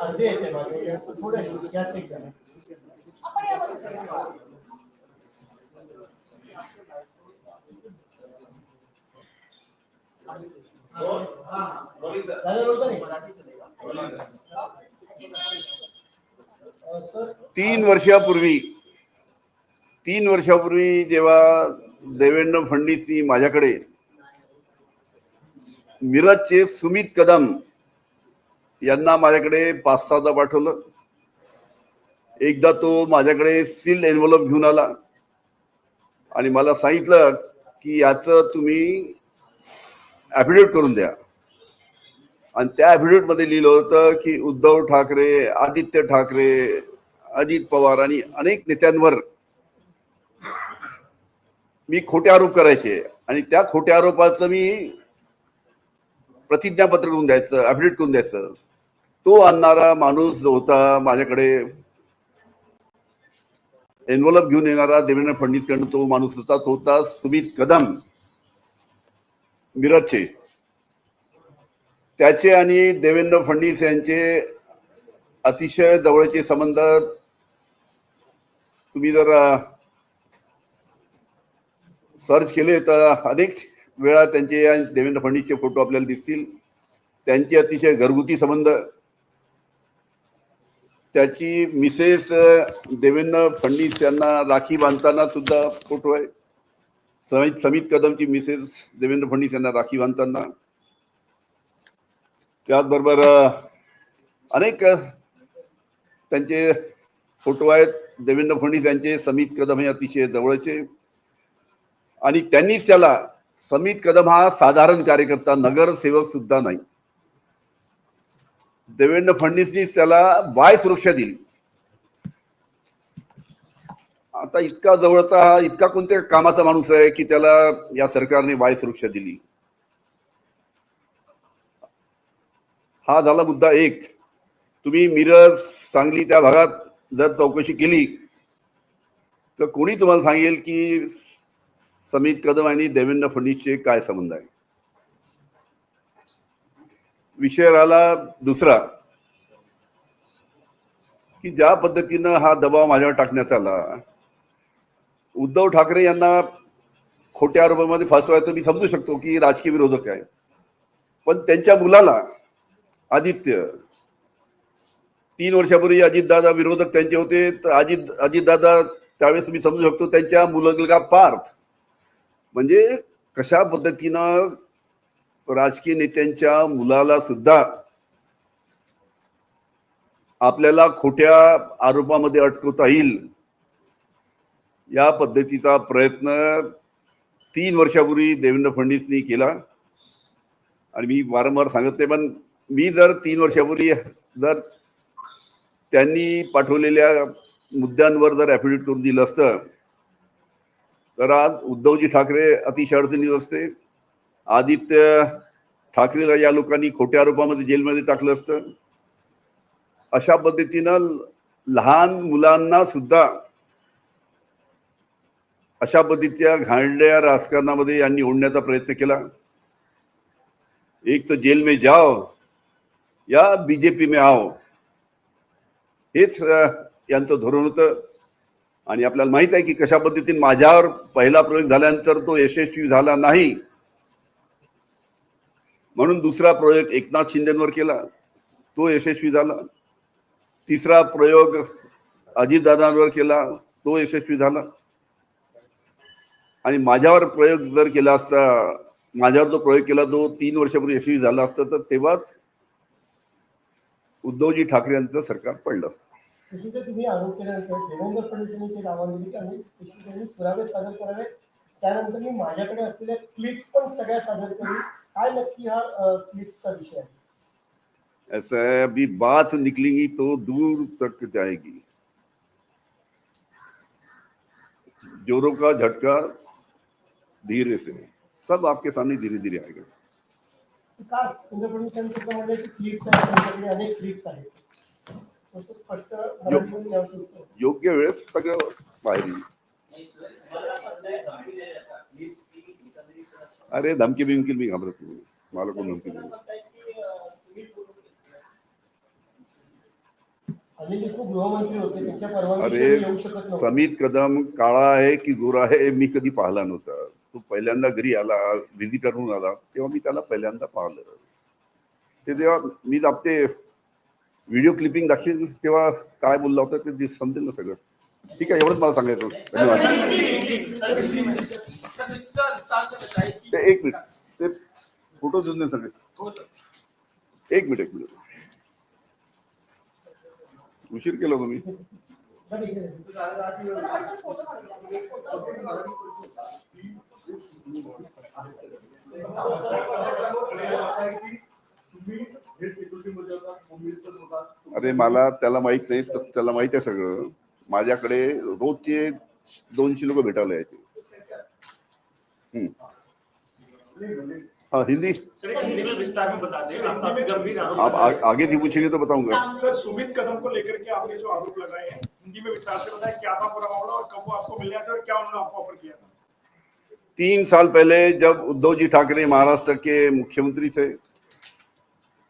अर्धे येते माझे थोडे तीन वर्षापूर्वी तीन वर्षापूर्वी जेव्हा देवेंद्र फडणवीसनी माझ्याकडे मिरजचे सुमित कदम यांना माझ्याकडे पाच सहादा पाठवलं. एकदा तो माझ्याकडे सील एन्व्हलप घेऊन आला. आणि मला सांगितलं की याचं तुम्ही ॲफिडेविट करून द्या. आणि त्या ॲफिडेविटमध्ये लिहिलं होतं की उद्धव ठाकरे आदित्य ठाकरे अजित पवार आणि अनेक नेत्यांवर मी खोटे आरोप करायचे. आणि त्या खोट्या आरोपाचं मी प्रतिज्ञापत्र करून द्यायचं अपडेट करून द्यायचं. तो आणणारा माणूस जो होता माझ्याकडे एन्व्हलप घेऊन येणारा देवेंद्र फडणवीसकडनं तो माणूस होता तो होता सुमित कदम मिरजचे. त्याचे आणि देवेंद्र फडणवीस यांचे अतिशय जवळचे संबंध तुम्ही जर सर्च केले तर अनेक वेळा त्यांचे या देवेंद्र फडणवीसचे फोटो आपल्याला दिसतील. त्यांचे अतिशय घरगुती संबंध. त्याची मिसेस देवेंद्र फडणवीस यांना राखी बांधताना सुद्धा फोटो आहे. समित समित कदमची मिसेस देवेंद्र फडणवीस यांना राखी बांधताना. त्याचबरोबर अनेक त्यांचे फोटो आहेत. देवेंद्र फडणवीस यांचे समित कदम हे अतिशय जवळचे. आणि त्यांनीच त्याला समित कदम हा साधारण कार्यकर्ता नगरसेवक सुद्धा नाही. देवेंद्र फडणवीसनीच त्याला वाय सुरक्षा दिली. आता इतका जवळचा हा इतका कोणत्या कामाचा माणूस आहे की त्याला या सरकारने वाय सुरक्षा दिली? हा झाला मुद्दा एक. तुम्ही मिरज सांगली त्या भागात जर चौकशी केली तर कोणी तुम्हाला सांगेल की समित कदम आणि देवेंद्र फडणवीसचे काय संबंध आहे? विषय राहिला दुसरा की ज्या पद्धतीनं हा दबाव माझ्यावर टाकण्यात आला उद्धव ठाकरे यांना खोट्या आरोपामध्ये फसवायचं मी समजू शकतो की राजकीय विरोधक आहे. पण त्यांच्या मुलाला आदित्य तीन वर्षापूर्वी अजितदादा विरोधक त्यांचे होते तर अजित अजितदादा त्यावेळेस मी समजू शकतो त्यांच्या मुलगा पार्थ म्हणजे कशा पद्धतीनं राजकीय नेत्यांच्या मुलाला सुद्धा आपल्याला खोट्या आरोपामध्ये अटकवता येईल या पद्धतीचा प्रयत्न तीन वर्षापूर्वी देवेंद्र फडणवीसनी केला. आणि मी वारंवार सांगत नाही पण मी जर तीन वर्षापूर्वी जर त्यांनी पाठवलेल्या मुद्द्यांवर जर ॲफिडेविट करून दिलं असतं तर आज उद्धवजी ठाकरे अतिशय अडचणीत असते. आदित्य ठाकरेला या लोकांनी खोट्या आरोपामध्ये जेलमध्ये टाकलं असतं. अशा पद्धतीनं लहान मुलांना सुद्धा अशा पद्धतीच्या घाणड्या राजकारणामध्ये यांनी ओढण्याचा प्रयत्न केला. एक तर जेल में जाओ या बीजेपी में आओ. हेच यांचं धोरण होतं. आणि आपल्याला माहीत आहे की कशा पद्धतीने माझ्यावर पहिला प्रयोग झाल्यानंतर तो यशस्वी झाला नाही. म्हणून दुसरा प्रयोग एकनाथ शिंदेवर केला. तो यशस्वी झाला. तिसरा प्रयोग अजितदादांवर केला. तो यशस्वी झाला. आणि माझ्यावर प्रयोग जर केला असता माझ्यावर तो प्रयोग केला जो तीन वर्षापूर्वी यशस्वी झाला असता तर तेव्हाच उद्धवजी ठाकरे यांचं सरकार पडलं असतं. तशी तुम्ही आरोप केल्यानंतर देवेंद्र फडणवीसांनी ते दावा दिली की आम्ही त्यांनी पुरावे सादर करावे. त्यानंतर मी माझ्याकडे असलेल्या क्लिप्स पण सगळ्या सादर करू काय नक्की हा क्लिप्सचा विषय आहे? ऐसा है अभी बात निकलेगी तो दूर तक जाएगी। जोरों का झटका धीरे से। सब आपके सामने धीरे धीरे आएगा योग्य वेळेस सगळं बाहेर येईल. अरे धमकी बिमकी मी घाबरत नाही. मला कोण धमकी अरे समित कदम काळा आहे की गोरा आहे मी कधी पाहिला नव्हता. तो पहिल्यांदा घरी आला व्हिजिटर म्हणून आला तेव्हा मी त्याला पहिल्यांदा पाहिलं. ते जेव्हा मी आपते व्हिडिओ क्लिपिंग दाखवेल तेव्हा काय ते समजेल ना सगळं. ठीक आहे, एवढंच मला सांगायचं धन्यवाद. एक मिनिट. ते फ़ोटो देऊन सगळे. एक मिनिट एक मिनिट. उशीर केला तुम्ही इकडे ये. अरे मला त्याला माहित नाही तर त्याला माहित आहे सगळं. माझ्याकडे रोजचे दोनशे लोक भेटायला यायचे. हाँ हिंदी? आप आ, आगे से पूछेंगे तो बताऊँगा. सर सुमित कदम को लेकर के आपने जो आरोप लगाए हैं हिंदी में विस्तार से बताया क्या था पूरा मामला और कब वो आपको मिल थे और क्या उन्होंने आपको ऑफ़र किया था? तीन साल पहले जब उद्धव जी ठाकरे महाराष्ट्र के मुख्यमंत्री थे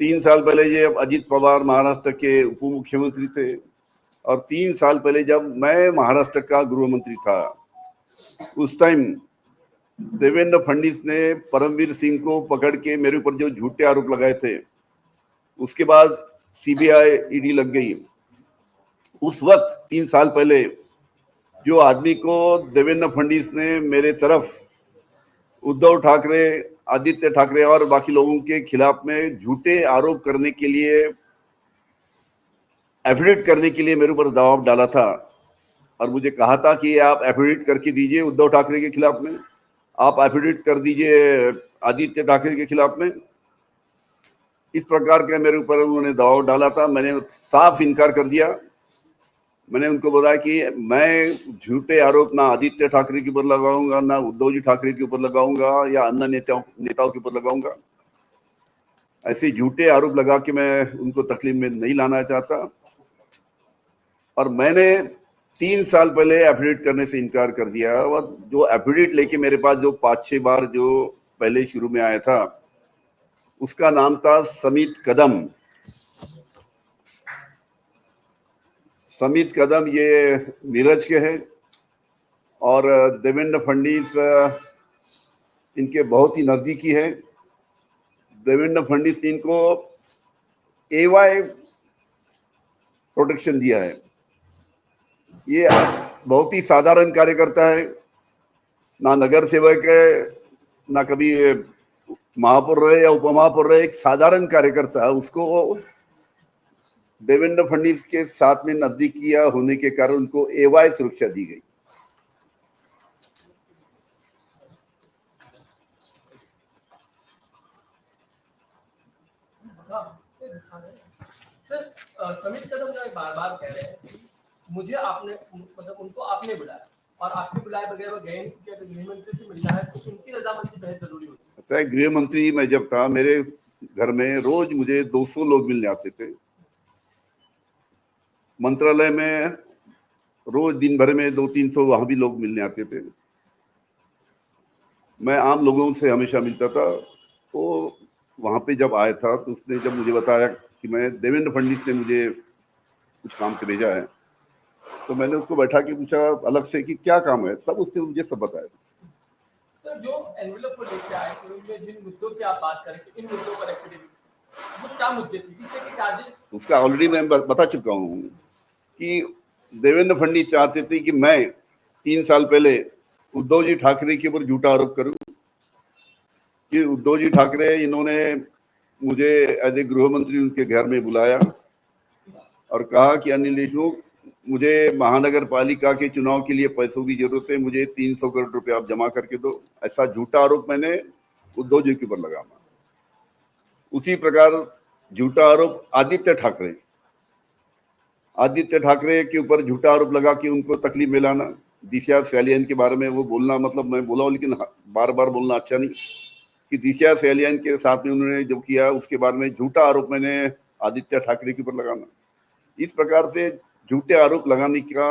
तीन साल पहले जब अजित पवार महाराष्ट्र के उप मुख्यमंत्री थे और तीन साल पहले जब मैं महाराष्ट्र का गृह मंत्री था, उस टाइम देवेंद्र फडणवीस ने परमवीर सिंह को पकड़ के मेरे ऊपर जो झूठे आरोप लगाए थे, उसके बाद सीबीआई ईडी लग गई। उस वक्त, तीन साल पहले, जो आदमी को देवेंद्र फडणवीस ने मेरे तरफ़ उद्धव ठाकरे आदित्य ठाकरे और बाकी लोगों के खिलाफ में झूठे आरोप करने के लिए एफिडेविट करने के लिए मेरे ऊपर दबाव डाला था और मुझे कहा था कि आप एफिडेविट करके दीजिए उद्धव ठाकरे के खिलाफ में। आप एफिडेविट कर दीजिए आदित्य ठाकरे के खिलाफ में। इस प्रकार के मेरे ऊपर उन्होंने दबाव डाला था, मैंने साफ़ इनकार कर दिया। मैंने उनको बताया कि मैं झूठे आरोप ना आदित्य ठाकरे के ऊपर लगाऊँगा, ना उद्धव जी ठाकरे के ऊपर लगाऊँगा या अन्य नेताओं नेताओं के ऊपर लगाऊँगा। ऐसे झूठे आरोप लगा के मैं उनको तकलीफ़ में नहीं लाना चाहता। और मैंने तीन साल पहले एफिडेविट करने से इनकार कर दिया और जो एफिडेविट लेके मेरे पास जो पाँच छह बार जो पहले शुरू में आया था, उसका नाम था समित कदम। समित कदम ये नीरज के हैं और देवेंद्र फडणवीस अ, इनके बहुत ही नजदीकी हैं। देवेंद्र फडणवीस ने इनको ए वाई प्रोटेक्शन दिया है। ये बहुत ही साधारण कार्यकर्ता है। ना नगर सेवक है ना कभी महापौर रहे या उपमहापौर रहे एक साधारण कार्यकर्ता उसको देवेंद्र फडणवीस के साथ में नजदीकिया होने के कारण उनको एवाई सुरक्षा दी गई। सर समीर कदम जो बार बार कह रहे हैं मुझे आपने मतलब उनको आपने बुलाया और आपके बुलाए बगैर वो गए क्योंकि गृह मंत्री से मिलना है? तो उनकी रजामंदी बेहद ज़रूरी होती है। गृह मंत्री मैं जब था मेरे घर में रोज मुझे 200 लोग मिलने आते थे। मंत्रालय में रोज दिन भर में दो तीन सौ वहाँ भी लोग मिलने आते थे। मैं आम लोगों से हमेशा मिलता था। तो वहाँ पे जब आया था तो उसने जब मुझे बताया कि मैं देवेंद्र फडणवीस ने मुझे कुछ काम से भेजा है तो मैंने उसको बैठा के पूछा अलग से कि क्या काम है? तब उसने मुझे सब बताया। सर जो एनवेलप को आए थे जिन मुद्दों की आप बात करें इन मुद्दों पर एफिडेविट वो क्या मुद्दे थे? किस तरह चार्जेस उसका ऑलरेडी मैं बता चुका हूँ। कि देवेंद्र फडणवीस चाहते थे कि मैं तीन साल पहले उद्धव जी ठाकरे के ऊपर झूठा आरोप करूँ। कि उद्धव जी ठाकरे, इन्होंने मुझे एज ए गृह मंत्री उनके घर में बुलाया और कहा कि अनिल देशमुख, मुझे महानगर पालिका के चुनाव के लिए पैसों की ज़रूरत है, मुझे तीन सौ करोड़ रुपए आप जमा करके दो। ऐसा झूठा आरोप मैंने उद्धव जी के ऊपर लगा उसी प्रकार झूठा आरोप आदित्य ठाकरे आदित्य ठाकरे के ऊपर झूठा आरोप लगा कि उनको तकलीफ़ में लाना। दिशा सैलियन के बारे में वो बोलना मतलब मैं बोला हूँ, लेकिन बार बार बोलना अच्छा नहीं। कि दिशा सैलियन के साथ में उन्होंने जो किया उसके बारे में झूठा आरोप मैंने आदित्य ठाकरे के ऊपर लगाना। इस प्रकार से झूठे आरोप लगाने का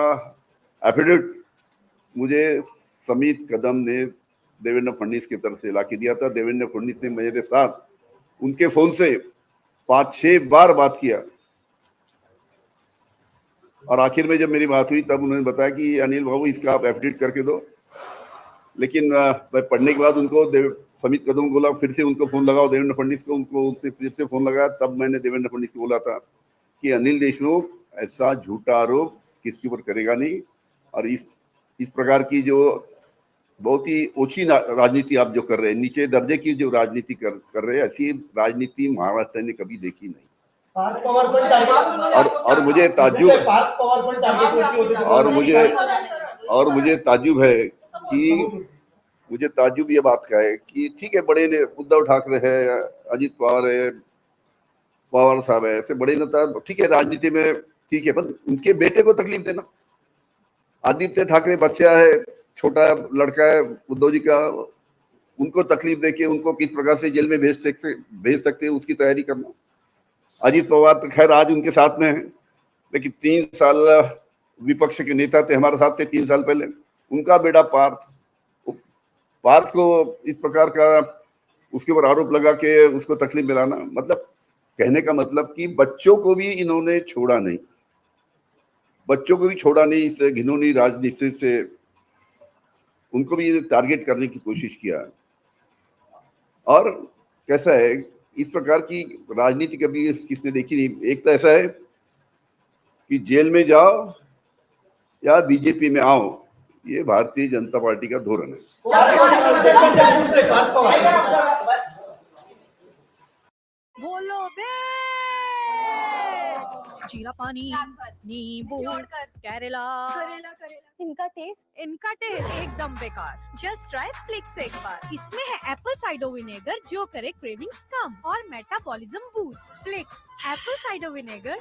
एफिडेविट मुझे समित कदम ने देवेंद्र फडणवीस की तरफ़ से ला के दिया था। देवेंद्र फडणवीस ने मेरे साथ उनके फ़ोन से पाँच छह बार बात किया। और आखिर में जब मेरी बात हुई, तब उन्होंने बताया कि अनिल बाबू, इसका आप एफिडेविट करके दो। लेकिन मैं पढ़ने के बाद उनको समित कदम बोला, फिर से उनको फ़ोन लगाओ, देवेंद्र फडणवीस को, उनको उनसे फिर से फ़ोन लगाया। तब मैंने देवेंद्र फडणवीस को बोला था कि अनिल देशमुख, ऐसा झूठा आरोप किसके ऊपर करेगा नहीं? और इस इस प्रकार की जो बहुत ही ओछी राजनीति आप जो कर रहे हैं, नीचे दर्जे की जो राजनीति कर कर रहे हैं, ऐसी राजनीति महाराष्ट्र ने कभी देखी नहीं। और और मुझे वरती होते और मुझे और मुझे ताजुब है कि मुझे ताजुब ये बात का है कि ठीक है बड़े ने उद्धव ठाकरे है अजित पवार है पवार साहब है ऐसे बड़े नेता ठीक है राजनीति में ठीक है पर उनके बेटे को तकलीफ़ देना। आदित्य ठाकरे बच्चा है छोटा लड़का है उद्धव जी का उनको तकलीफ़ देके उनको किस प्रकार से जेल में भेज सकते भेज सकते हैं उसकी तैयारी करना। अजित पवार तो खैर आज उनके साथ में है, लेकिन तीन साल विपक्ष के नेता थे, हमारे साथ थे तीन साल पहले। उनका बेटा पार्थ पार्थ को इस प्रकार का उसके ऊपर आरोप लगा के उसको तकलीफ़ मिलाना मतलब कहने का मतलब कि बच्चों को भी इन्होंने छोड़ा नहीं। बच्चों को भी छोड़ा नहीं, इस घिनौनी राजनीति से उनको भी टारगेट करने की कोशिश किया। और कैसा है इस प्रकार की राजनीति कभी किसने देखी नहीं। एक तो ऐसा है कि जेल में जाओ या बीजेपी में आओ, ये भारतीय जनता पार्टी का धोरण है। बोलो जीरा पानी नींबू केरला। करेला करेला। इनका टेस्ट इनका टेस्ट एकदम बेकार। जस्ट ट्राई फ्लिक्स एक बार। इसमें है एप्पल साइडो विनेगर जो करे क्रेविंग्स कम और मेटाबॉलिज्म बूस्ट फ्लिक्स एप्पल साइडो विनेगर